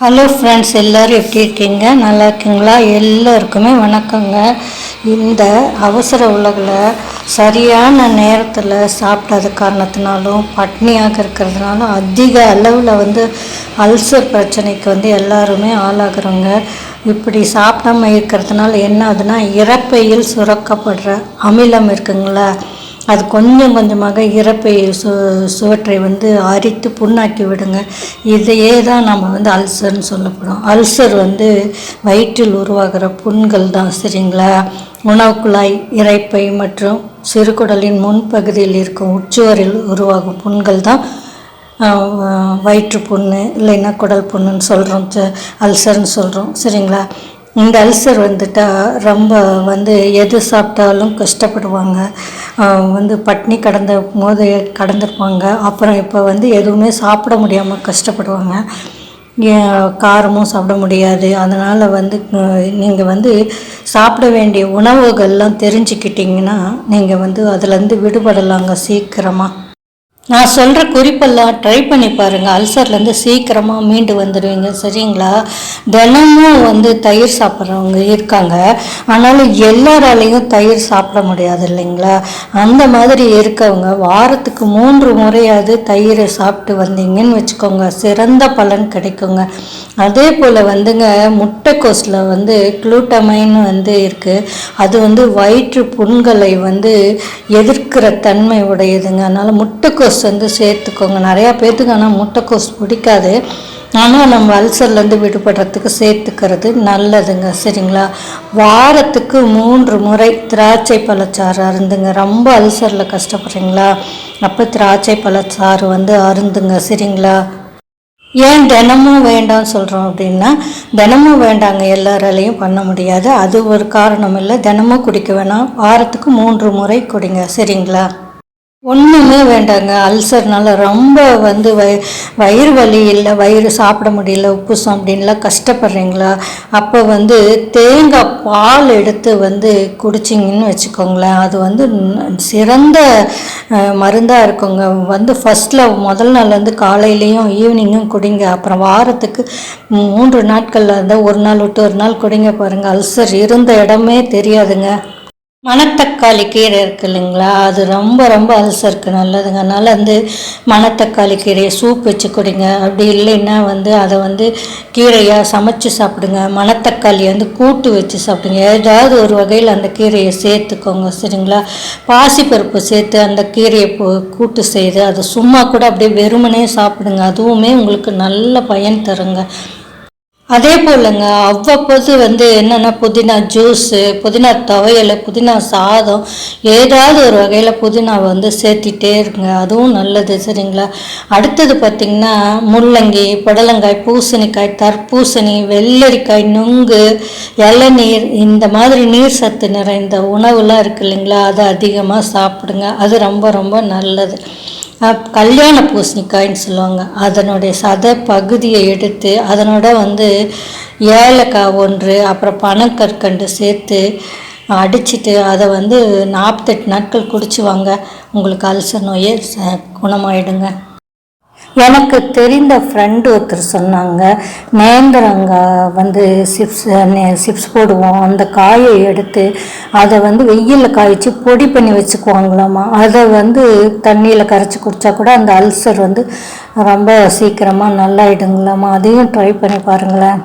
Hello friends எல்லோரும் எப்படி இருக்கீங்க? நல்லா இருக்கீங்களா? எல்லோருக்குமே வணக்கங்க. இந்த அவசர உலகில் சரியான நேரத்தில் சாப்பிடாத காரணத்தினாலும் பட்னியாக இருக்கிறதுனாலும் அதிக அளவில் வந்து அல்சர் பிரச்சனைக்கு வந்து எல்லாருமே ஆளாகிறோங்க. இப்படி சாப்பிடாம இருக்கிறதுனால என்ன ஆகுதுன்னா இறப்பையில் சுரக்கப்படுற அமிலம் இருக்குங்களா? அது கொஞ்சம் கொஞ்சமாக இறப்பை சு சுவற்றை வந்து அரித்து புண்ணாக்கி விடுங்க. இதையே தான் நம்ம வந்து அல்சர்னு சொல்லப்படும். அல்சர் வந்து வயிற்றில் உருவாகிற புண்கள் தான் சரிங்களா? உணவு குழாய் இறைப்பை மற்றும் சிறுகுடலின் முன்பகுதியில் இருக்கும் உச்சுவரில் உருவாகும் புண்கள் தான் வயிற்று புண்ணு இல்லைன்னா குடல் புண்ணுன்னு சொல்கிறோம் அல்சர்னு சொல்கிறோம் சரிங்களா? இந்த அல்சர் வந்துட்டால் ரொம்ப வந்து எது சாப்பிட்டாலும் கஷ்டப்படுவாங்க. வந்து பட்னி கடந்த போது கடந்திருப்பாங்க. அப்புறம் இப்போ வந்து எதுவுமே சாப்பிட முடியாமல் கஷ்டப்படுவாங்க. ஏன் காரமும் சாப்பிட முடியாது. அதனால் வந்து நீங்கள் வந்து சாப்பிட வேண்டிய உணவுகள்லாம் தெரிஞ்சுக்கிட்டிங்கன்னா நீங்கள் வந்து அதுலேருந்து விடுபடலாங்க சீக்கிரமாக நான் சொல்கிற குறிப்பெல்லாம் ட்ரை பண்ணி பாருங்கள் அல்சர்லேருந்து சீக்கிரமாக மீண்டு வந்துடுவீங்க. சரிங்களா? தினமும் வந்து தயிர் சாப்பிட்றவங்க இருக்காங்க. ஆனாலும் எல்லாராலையும் தயிர் சாப்பிட முடியாது இல்லைங்களா? அந்த மாதிரி இருக்கவங்க வாரத்துக்கு மூன்று முறையாவது தயிரை சாப்பிட்டு வந்தீங்கன்னு வச்சுக்கோங்க. சிறந்த பலன் கிடைக்குங்க. அதே போல் வந்துங்க முட்டைக்கோஸில் வந்து குளூட்டமைன் வந்து இருக்குது அது வந்து வயிற்று புண்களை வந்து எதிர்க்கிற தன்மை உடையதுங்க. அதனால் முட்டைக்கோஸ் வந்து சேர்த்துக்கோங்க. நிறையா பேர்த்துக்கு ஆனால் முட்டைக்கோஸ் பிடிக்காது. ஆனால் நம்ம அல்சர்லேருந்து விடுபடுறதுக்கு சேர்த்துக்கிறது நல்லதுங்க. சரிங்களா? வாரத்துக்கு மூன்று முறை திராட்சை பழச்சாறு அருந்துங்க. ரொம்ப அல்சரில் கஷ்டப்படுறீங்களா? அப்போ திராட்சை பழச்சாறு வந்து அருந்துங்க. சரிங்களா? ஏன் தினமும் வேண்டாம்னு சொல்கிறோம் அப்படின்னா தினமும் வேண்டாங்க. எல்லாராலையும் பண்ண முடியாது. அது ஒரு காரணம் இல்லை. தினமும் குடிக்க வேணாம். வாரத்துக்கு மூன்று முறை குடிங்க. சரிங்களா? ஒன்றுமே வேண்டாங்க. அல்சர்னால ரொம்ப வந்து வய வயிறு வலி இல்லை வயிறு சாப்பிட முடியல உப்புசம் அப்படின்லாம் கஷ்டப்படுறீங்களா? அப்போ வந்து தேங்காய் பால் எடுத்து வந்து குடிச்சிங்கன்னு வச்சுக்கோங்களேன். அது வந்து சிறந்த மருந்தாக இருக்குங்க. வந்து ஃபஸ்ட்டில் முதல் நாள் வந்து காலையிலையும் ஈவினிங்கும் குடிங்க. அப்புறம் வாரத்துக்கு மூன்று நாட்களில் இருந்தால் ஒரு நாள் விட்டு ஒரு நாள் குடிங்க பாருங்கள் அல்சர் இருந்த இடமே தெரியாதுங்க. மணத்தக்காளி கீரை இருக்கு இல்லைங்களா? அது ரொம்ப ரொம்ப அல்சருக்கு நல்லதுங்க. அதனால் வந்து மணத்தக்காளி கீரையை சூப் வச்சு கொடுங்க. அப்படி இல்லைன்னா வந்து அதை வந்து கீரையாக சமைச்சு சாப்பிடுங்க. மணத்தக்காளியை வந்து கூட்டு வச்சு சாப்பிடுங்க. ஏதாவது ஒரு வகையில் அந்த கீரையை சேர்த்துக்கோங்க. சரிங்களா? பாசிப்பருப்பு சேர்த்து அந்த கீரையை போ கூட்டு செய்து அதை சும்மா கூட அப்படியே வெறுமனே சாப்பிடுங்க. அதுவுமே உங்களுக்கு நல்ல பயன் தருங்க. அதே போலங்க அவ்வப்போது வந்து என்னென்னா புதினா ஜூஸு புதினா துவையல் புதினா சாதம் ஏதாவது ஒரு வகையில் புதினா வந்து சேர்த்திட்டே இருங்க. அதுவும் நல்லது சரிங்களா? அடுத்தது பார்த்திங்கன்னா முள்ளங்கி புடலங்காய் பூசணிக்காய் தர்பூசணி வெள்ளரிக்காய் நுங்கு இளநீர் இந்த மாதிரி நீர் சத்து நிறைந்த உணவுலாம் இருக்கு இல்லைங்களா? அதை அதிகமாக சாப்பிடுங்க. அது ரொம்ப ரொம்ப நல்லது. கல்யாண பூசணிக்காய்ன்னு சொல்லுவாங்க. அதனுடைய சத பகுதியை எடுத்து அதனோட வந்து ஏலக்காய் ஒன்று அப்புறம் பனங்கற்கண்டு சேர்த்து அடிச்சிட்டு அதை வந்து நாற்பத்தெட்டு நாட்கள் குடிச்சு வாங்க உங்களுக்கு அல்சர் நோயே ச- குணமாயிடுங்க. எனக்கு தெரிந்த ஃப்ரெண்டு ஒருத்தர் சொன்னாங்க நேந்திரங்க வந்து சிப்ஸ் சிப்ஸ் போடுவோம். அந்த காயை எடுத்து அதை வந்து வெயிலில் காய்ச்சி பொடி பண்ணி வச்சுக்குவாங்களாமா? அதை வந்து தண்ணியில் கரைச்சி குடித்தா கூட அந்த அல்சர் வந்து ரொம்ப சீக்கிரமாக நல்லாயிடுங்களாமா? அதையும் ட்ரை பண்ணி பாருங்களேன்.